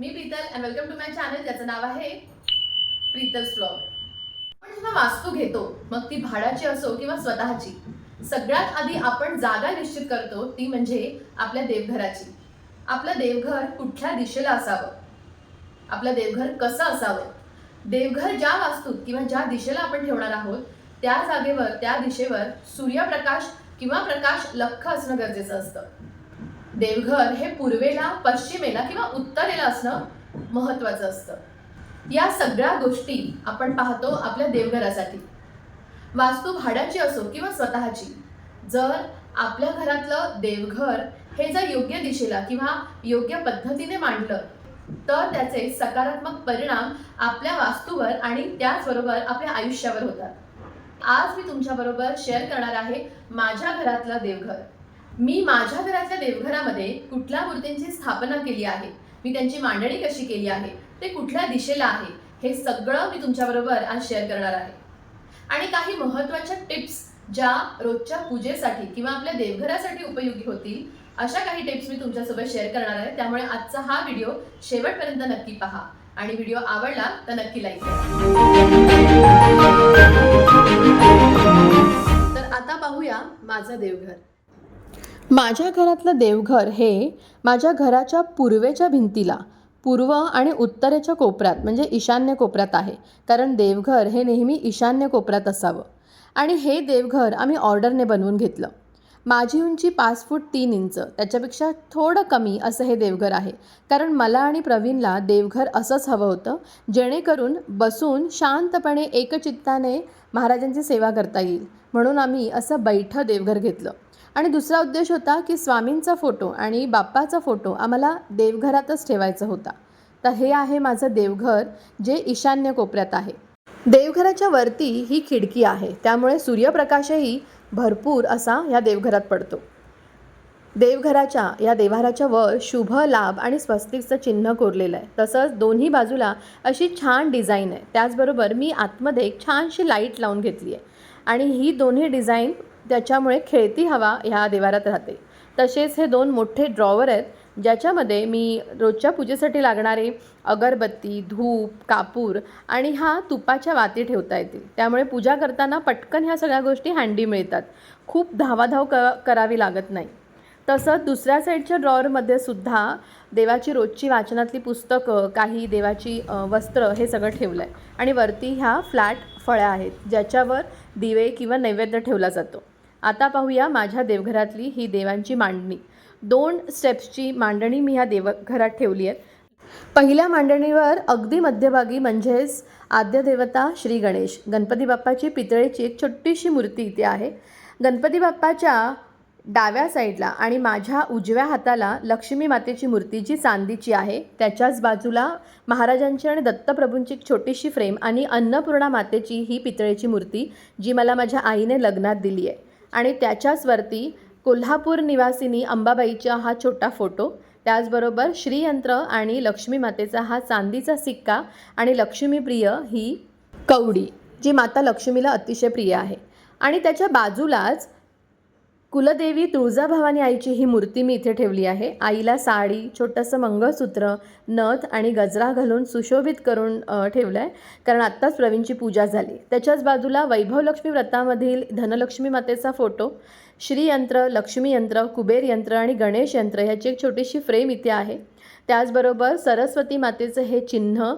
Me Preetal and welcome to my channel ज्याचं नाव आहे प्रीतल्स ब्लॉग आपण जेव्हा वास्तू घेतो मग ती भाड्याची असो किंवा स्वतःची सगळ्यात आधी आपण जागा निश्चित करतो ती म्हणजे आपल्या देवघराची. आपलं देवघर कुठल्या दिशेला असावं? आपलं देवघर कसं असावं? देवघर ज्या वास्तूत किंवा ज्या दिशेला आपण ठेवणार आहोत त्या जागेवर त्या दिशेवर सूर्यप्रकाश किंवा प्रकाश लख्ख असणं गरजेचं असतं. देवघर हे पूर्वेला पश्चिमेला किंवा उत्तरेला असणं महत्वाचं असतं. या सगळ्या गोष्टी आपण पाहतो आपल्या देवघरासाठी. वास्तू भाड्याची असो किंवा स्वतःची जर आपल्या घरातलं देवघर हे जर योग्य दिशेला किंवा योग्य पद्धतीने मांडलं तर त्याचे सकारात्मक परिणाम आपल्या वास्तूवर आणि त्याचबरोबर आपल्या आयुष्यावर होतात. आज मी तुमच्याबरोबर शेअर करणार आहे माझ्या घरातलं देवघर. मी माझ्या घरातल्या देवघरामध्ये कुठल्या मूर्तींची स्थापना केली आहे? मी त्यांची मांडणी कशी केली आहे? ते कुठल्या दिशेला आहे? हे सगळं मी तुमच्याबरोबर आज शेअर करणार आहे. आणि काही महत्त्वाच्या टिप्स ज्या रोजच्या पूजेसाठी किंवा आपल्या देवघरासाठी उपयोगी होतील अशा काही टिप्स मी तुमच्यासोबत शेअर करणार आहे. त्यामुळे आजचा हा व्हिडिओ शेवटपर्यंत नक्की पहा. आणि व्हिडिओ आवडला तर नक्की लाईक करा. तर आता पाहूया माझं देवघर. माझ्या घरातलं देवघर हे माझ्या घराच्या पूर्वेच्या भिंतीला पूर्व आणि उत्तरेच्या कोपऱ्यात म्हणजे ईशान्य कोपऱ्यात आहे. कारण देवघर हे नेहमी ईशान्य कोपऱ्यात असावं. आणि हे देवघर आम्ही ऑर्डरने बनवून घेतलं. माझी उंची पाच फूट तीन इंच त्याच्यापेक्षा थोडं कमी असं हे देवघर आहे. कारण मला आणि प्रवीणला देवघर असंच हवं होतं जेणेकरून बसून शांतपणे एकचित्ताने महाराजांची सेवा करता येईल. म्हणून आम्ही असं बैठं देवघर घेतलं. आणि दुसरा उद्देश होता की स्वामींचा फोटो आणि बाप्पाचा फोटो आम्हाला देवघरातच ठेवायचा होता. तर हे आहे माझं देवघर जे ईशान्य कोपऱ्यात आहे. देवघराच्या वरती ही खिडकी आहे. त्यामुळे सूर्यप्रकाशही भरपूर असा या देवघरात पडतो. देवघराच्या या देवाराच्या वर शुभ लाभ आणि स्वस्तिकचं चिन्ह कोरलेलं आहे. तसंच दोन्ही बाजूला अशी छान डिझाईन आहे. त्याचबरोबर मी आतमध्ये एक छानशी लाइट लावून घेतली आहे. आणि ही दोन्ही डिझाईन त्याच्यामुळे खेळती हवा ह्या देवारात राहते. तसेच हे दोन मोठे ड्रॉवर आहेत ज्याच्यामध्ये मी रोजच्या पूजेसाठी लागणारे अगरबत्ती धूप कापूर आणि हा तुपाच्या वाती ठेवता येतील. त्यामुळे पूजा करताना पटकन ह्या सगळ्या गोष्टी हँडी मिळतात. खूप धावाधाव क करावी लागत नाही. तसंच दुसऱ्या साईडच्या ड्रॉवरमध्ये सुद्धा देवाची रोजची वाचनातली पुस्तकं काही देवाची वस्त्र हे सगळं ठेवलं आहे आणि वरती ह्या फ्लॅट फळ्या आहेत ज्याच्यावर दिवे किंवा नैवेद्य ठेवला जातो. आता पाहूया माझ्या देवघरातली ही देवांची मांडणी. दोन स्टेप्सची मांडणी मी ह्या देवघरात ठेवली आहे पहिल्या मांडणीवर अगदी मध्यभागी म्हणजेच आद्यदेवता श्री गणेश. गणपती बाप्पाची पितळेची एक छोटीशी मूर्ती इथे आहे. गणपती बाप्पाच्या डाव्या साईडला आणि माझ्या उजव्या हाताला लक्ष्मी मातेची मूर्ती जी चांदीची आहे त्याच्याच बाजूला महाराजांची आणि दत्तप्रभूंची एक छोटीशी फ्रेम आणि अन्नपूर्णा मातेची ही पितळेची मूर्ती जी मला माझ्या आईने लग्नात दिली आहे. आणि त्याच्याचवरती कोल्हापूर निवासिनी अंबाबाईचा हा छोटा फोटो. त्याचबरोबर श्रीयंत्र आणि लक्ष्मी मातेचा हा चांदीचा सिक्का आणि लक्ष्मीप्रिय ही कवडी जी माता लक्ष्मीला अतिशय प्रिय आहे. आणि त्याच्या बाजूलाच कुलदेवी तुळजाभवानी आईची ही मूर्ती मी इथे ठेवली आहे. आईला साडी छोटंसं मंगळसूत्र नथ आणि गजरा घालून सुशोभित करून ठेवलं आहे कारण आत्ताच प्रवीणची पूजा झाली. त्याच्याच बाजूला वैभवलक्ष्मी व्रतामधील धनलक्ष्मी मातेचा फोटो श्रीयंत्र लक्ष्मी यंत्र कुबेर यंत्र आणि गणेश यंत्र ह्याची एक छोटीशी फ्रेम इथे आहे. त्याचबरोबर सरस्वती मातेचं हे चिन्ह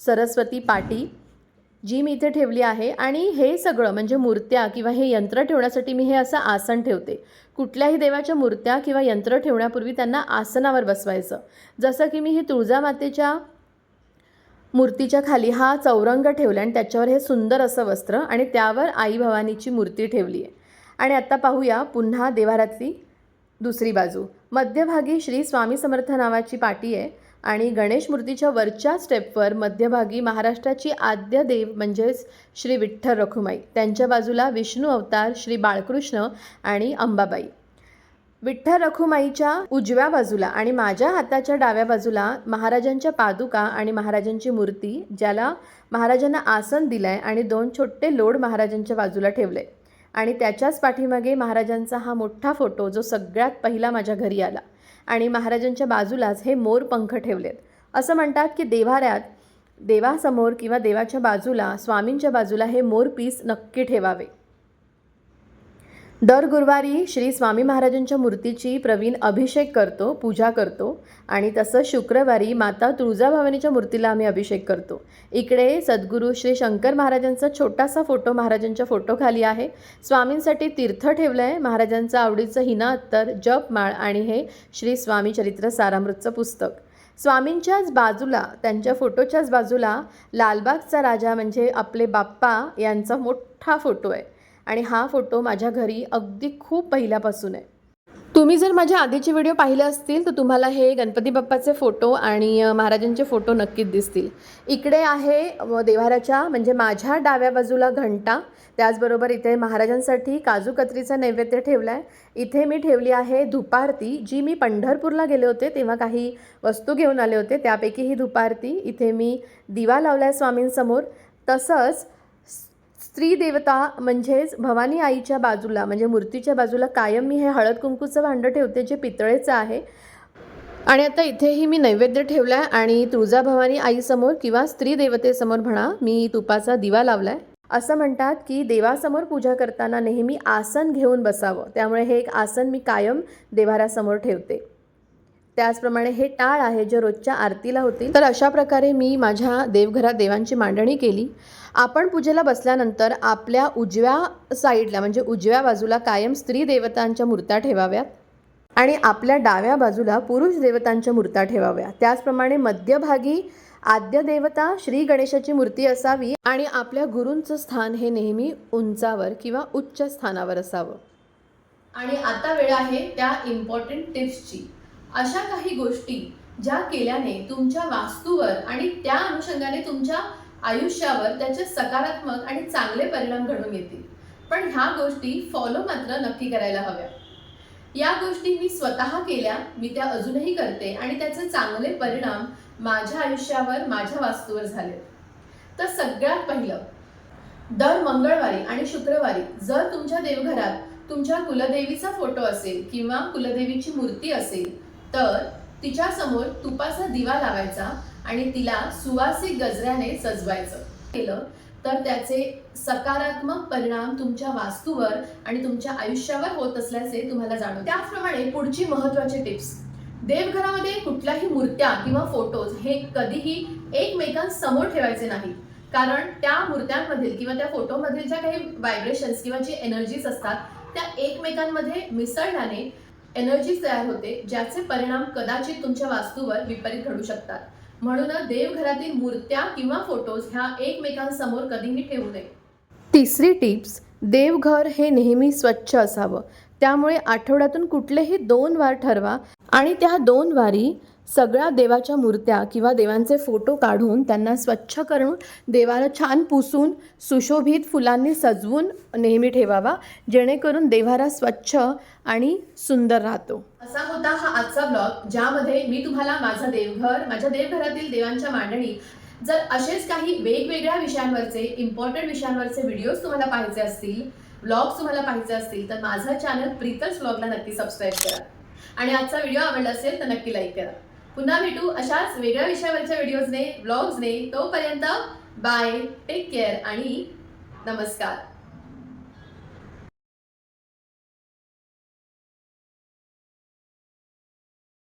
सरस्वती पाटी जी मी इथे ठेवली आहे आणि हे सगळं म्हणजे मूर्त्या किंवा हे यंत्र ठेवण्यासाठी मी हे असं आसन ठेवते. कुठल्याही देवाच्या मूर्त्या किंवा यंत्र ठेवण्यापूर्वी त्यांना आसनावर बसवायचं. जसं की मी ही तुळजामातेच्या मूर्तीच्या खाली हा चौरंग ठेवला आणि त्याच्यावर हे सुंदर असं वस्त्र आणि त्यावर आई भवानीची मूर्ती ठेवली आहे. आणि आत्ता पाहूया पुन्हा देवारातली दुसरी बाजू. मध्यभागी श्री स्वामी समर्थ नावाची पाटी आहे. आणि गणेश मूर्तीच्या वरच्या स्टेपवर मध्यभागी महाराष्ट्राची आद्य देव म्हणजेच श्री विठ्ठल रखुमाई. त्यांच्या बाजूला विष्णू अवतार श्री बाळकृष्ण आणि अंबाबाई. विठ्ठल रखुमाईच्या उजव्या बाजूला आणि माझ्या हाताच्या डाव्या बाजूला महाराजांच्या पादुका आणि महाराजांची मूर्ती ज्याला महाराजांना आसन दिलं आहे आणि दोन छोटे लोड महाराजांच्या बाजूला ठेवले आणि त्याच्याच पाठीमागे महाराजांचा हा मोठा फोटो जो सगळ्यात पहिला माझ्या घरी आला. आणि महाराजांच्या बाजूलाच हे मोर पंख ठेवलेत. असं म्हणतात की देव्हाऱ्यात देवासमोर किंवा देवाच्या बाजूला स्वामींच्या बाजूला हे मोर पीस नक्की ठेवावे. दर गुरुवारी श्री स्वामी महाराजांच्या मूर्तीची प्रवीण अभिषेक करतो पूजा करतो आणि तसं शुक्रवारी माता तुळजाभवानीच्या मूर्तीला आम्ही अभिषेक करतो. इकडे सद्गुरू श्री शंकर महाराजांचा छोटासा फोटो महाराजांच्या फोटोखाली आहे. स्वामींसाठी तीर्थ ठेवलं आहे महाराजांचं आवडीचं हिना अत्तर जपमाळ आणि हे श्री स्वामी चरित्र सारामृतचं पुस्तक. स्वामींच्याच बाजूला त्यांच्या फोटोच्याच बाजूला लालबागचा राजा म्हणजे आपले बाप्पा यांचा मोठा फोटो आहे. आणि हा फोटो माझ्या घरी अगदी खूप पहिल्यापासून आहे. तुम्ही जर माझ्या आधीचे व्हिडिओ पाहिले असतील तर तुम्हाला हे गणपती बाप्पाचे फोटो आणि महाराजांचे फोटो नक्कीच दिसतील. इकडे आहे देवाराच्या म्हणजे माझ्या डाव्या बाजूला घंटा. त्याचबरोबर इथे महाराजांसाठी काजू कतरीचा नैवेद्य ठेवला आहे इथे मी ठेवली आहे धुपारती जी मी पंढरपूरला गेले होते तेव्हा काही वस्तू घेऊन आले होते. त्यापैकी ही धुपारती. इथे मी दिवा लावला आहे स्वामींसमोर. तसंच स्त्री देवता म्हणजेच भवानी आईच्या बाजूला म्हणजे मूर्तीच्या बाजूला कायम मी हे हळद कुंकूचं भांडं ठेवते जे पितळेचं आहे. आणि आता इथेही मी नैवेद्य ठेवला आहे आणि तुळजाभवानी आईसमोर किंवा स्त्री देवतेसमोर म्हणा मी तुपाचा दिवा लावला आहे असं म्हणतात की देवासमोर पूजा करताना नेहमी आसन घेऊन बसावं. त्यामुळे हे एक आसन मी कायम देवारासमोर ठेवते. त्याचप्रमाणे हे टाळ आहे जे रोजच्या आरतीला होती तर अशा प्रकारे मी माझ्या देवघरात देवांची मांडणी केली. आपण पूजेला बसल्यानंतर आपल्या उजव्या साईडला म्हणजे उजव्या बाजूला कायम स्त्री देवतांच्या मूर्त्या ठेवाव्यात आणि आपल्या डाव्या बाजूला पुरुष देवतांच्या मूर्त्या ठेवाव्या त्याचप्रमाणे मध्यभागी आद्य देवता श्री गणेशाची मूर्ती असावी आणि आपल्या गुरूंचं स्थान हे नेहमी उंचावर किंवा उच्च स्थानावर असावं. आणि आता वेळ आहे त्या इम्पॉर्टंट टिप्सची अशा काही गोष्टी ज्या केल्याने तुमच्या वास्तूवर आणि त्या अनुषंगाने तुमच्या आयुष्यावर त्याचे सकारात्मक आणि चांगले परिणाम घडून येतील. पण ह्या गोष्टी फॉलो मात्र नक्की करायला हव्या या गोष्टी मी स्वतः केल्या मी त्या अजूनही करते आणि त्याचे चांगले परिणाम माझ्या आयुष्यावर माझ्या वास्तूवर झाले. तर सगळ्यात पहिलं दर मंगळवारी आणि शुक्रवारी जर तुमच्या देवघरात तुमच्या कुलदेवीचा फोटो असेल किंवा कुलदेवीची मूर्ती असेल तर तिच्या समोर तुपाचा दिवा लावायचा आणि तिला सुवासिक गजऱ्याने सजवायचं. केलं तर त्याचे सकारात्मक परिणाम तुमच्या वास्तूवर आणि तुमच्या आयुष्यावर होत असल्याचे तुम्हाला जाणवते. त्याचप्रमाणे पुढची महत्वाची टिप्स. देवघरामध्ये कुठल्याही मूर्त्या किंवा फोटोज हे कधीही एकमेकांसमोर ठेवायचे नाही कारण त्या मूर्त्यांमधील किंवा त्या फोटोमधील ज्या काही व्हायब्रेशन्स किंवा जी एनर्जीज असतात त्या एकमेकांमध्ये मिसळल्याने एनर्जी तयार होते ज्याचे परिणाम कदाचित तुमच्या वास्तूवर विपरीत घडू शकतात. म्हणून देवघरातील मूर्त्या किंवा फोटोज ह्या एकमेकांसमोर कधीही ठेवू नये. तिसरी टिप्स देवघर हे नेहमी स्वच्छ असावं. त्यामुळे आठवड्यातून कुठलेही दोन वार ठरवा आणि त्या दोन वारी सगळ्या देवाच्या मूर्त्या किंवा देवांचे फोटो काढून त्यांना स्वच्छ करून देवाला छान पुसून सुशोभित फुलांनी सजवून नेहमी ठेवावा जेणेकरून देवारा स्वच्छ आणि सुंदर राहतो. असा होता हा आजचा ब्लॉग ज्यामध्ये मी तुम्हाला माझं देवघर माझ्या देवघरातील देवांच्या मांडणी जर असेच काही वेगवेगळ्या विषयांवरचे इम्पॉर्टंट विषयांवरचे व्हिडिओज तुम्हाला पाहायचे असतील ब्लॉग्स तुम्हाला पाहायचे असतील तर माझं चॅनल प्रीतच ब्लॉगला नक्की सबस्क्राईब करा. आणि आजचा व्हिडिओ आवडला असेल तर नक्की लाईक करा. पुन्हा भेटू अशाच वेगळ्या विषयावरच्या व्हिडिओजने ब्लॉग्सने तोपर्यंत बाय टेक केअर आणि नमस्कार.